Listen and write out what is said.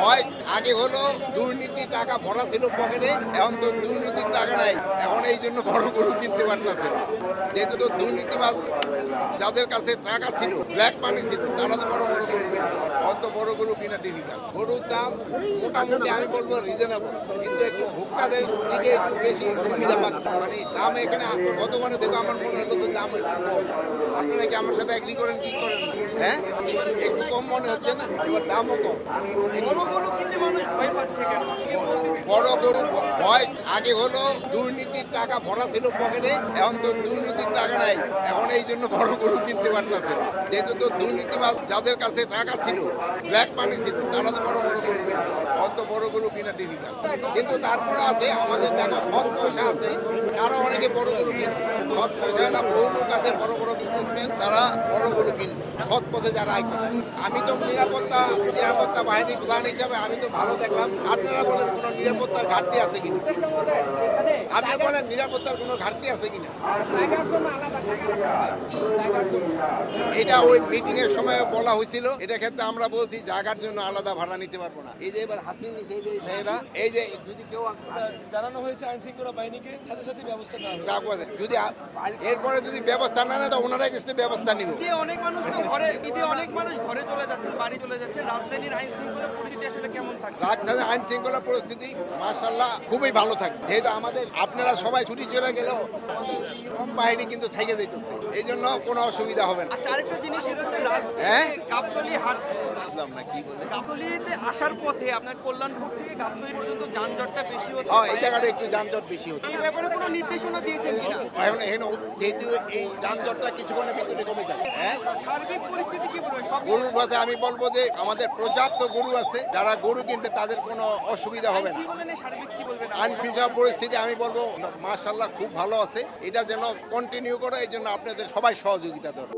ভয় আগে হলো দুর্নীতি টাকা ভরা ছিল পকেটে, এখন তো দুর্নীতির টাকা নাই। এখন এই জন্য বড় গরু কিনতে পারতেছে যেহেতু তো দুর্নীতিবাজ যাদের কাছে টাকা ছিল, ব্ল্যাক মানি ছিল, তারা তো বড় বড় গরু কিনবে অত কিনা ডিফিকাল্ট গরুর দাম মোটামুটি আমি বলব রিজনেবল কিন্তু একটু ভোক্তাদের দিকে একটু বেশি সুবিধা পাচ্ছে। মানে দাম এখানে গতবারে দেখো আমার মনে হলো তো দাম আপনারা কি আমার সাথে এগ্রি করেন কি করেন? হ্যাঁ? একটু কম মনে হচ্ছে না? এবার দামও কম। বড় গরু বড় গরু ভয় আগে হলো দুর্নীতির টাকা ভরা ছিল পকেটে, এখন তো দুর্নীতির টাকা নাই। এখন এই জন্য বড় গরু কিনতে না। যেহেতু তো দুর্নীতিবাদ যাদের কাছে টাকা ছিল, ব্ল্যাক মানি ছিল, তারা তো বড় বড় গরু কিনবে অত বড় গরু কিনা ডিফিকাল্ট কিন্তু তারপরে আছে, আমাদের দেখা সব পয়সা আছে, তারা অনেকে বড় গরু কিনবে সৎ আছে বড় বড় বিজনেসম্যান তারা বড় কিনবে সৎ পথে যারা আয় করে। আমি তো নিরাপত্তা নিরাপত্তা বাহিনীর প্রধান হিসাবে আমি তো ভালো দেখলাম। আপনারা বলেন কোনো নিরাপত্তার ঘাটতি আছে কিনা? আপনি বলেন নিরাপত্তার কোনো ঘাটতি আছে কিনা? এটা ওই মিটিং এর সময় বলা হয়েছিল। এটা ক্ষেত্রে আমরা বলছি জায়গার জন্য আলাদা ভাড়া নিতে পারব না। এই যে এবার হাসিন এই যে ভাইয়েরা এই যে যদি কেউ জানানো হয়েছে আইন শৃঙ্খলা বাহিনীকে সাথে সাথে ব্যবস্থা নেওয়া হবে যদি এরপরে যদি ব্যবস্থা না নেয়, তো ওনারা কিছু ব্যবস্থা নিব। অনেক মানুষ তো ঘরে অনেক মানুষ ঘরে চলে যাচ্ছেন, বাড়ি চলে যাচ্ছেন, রাজধানীর আইন শৃঙ্খলা পরিস্থিতি আসলে কেমন থাকে রাজধানী আইন শৃঙ্খলা পরিস্থিতি মার্শাল্লাহ খুবই ভালো থাকে যেহেতু আমাদের আপনারা সবাই ছুটি চলে গেলেও কম বাহিনী কিন্তু থেকে যেতেছে এই জন্য কোনো অসুবিধা হবে না। আচ্ছা আরেকটা জিনিস হচ্ছে হ্যাঁ? গাবতলি হাট বুঝলাম না কি বলে গাবতলিতে আসার পথে আপনার কল্যাণপুর থেকে গাবতলি পর্যন্ত যানজটটা বেশি হচ্ছে হ্যাঁ এই জায়গাটা একটু যানজট বেশি হচ্ছে। এই ব্যাপারে কোনো নির্দেশনা দিয়েছেন কিনা? এখন এখন যেহেতু এই যানজটটা কিছুক্ষণের ভিতরে কমে যাবে হ্যাঁ? সার্বিক পরিস্থিতি কি বলবে গরুর পথে আমি বলব যে আমাদের পর্যাপ্ত গরু আছে যারা গরু কিনবে তাদের কোনো অসুবিধা হবে না। আইন শৃঙ্খলা পরিস্থিতি আমি বলব মার্শাল্লাহ খুব ভালো আছে। এটা যেন কন্টিনিউ করে এই জন্য আপনাদের সবাই সহযোগিতা দরকার।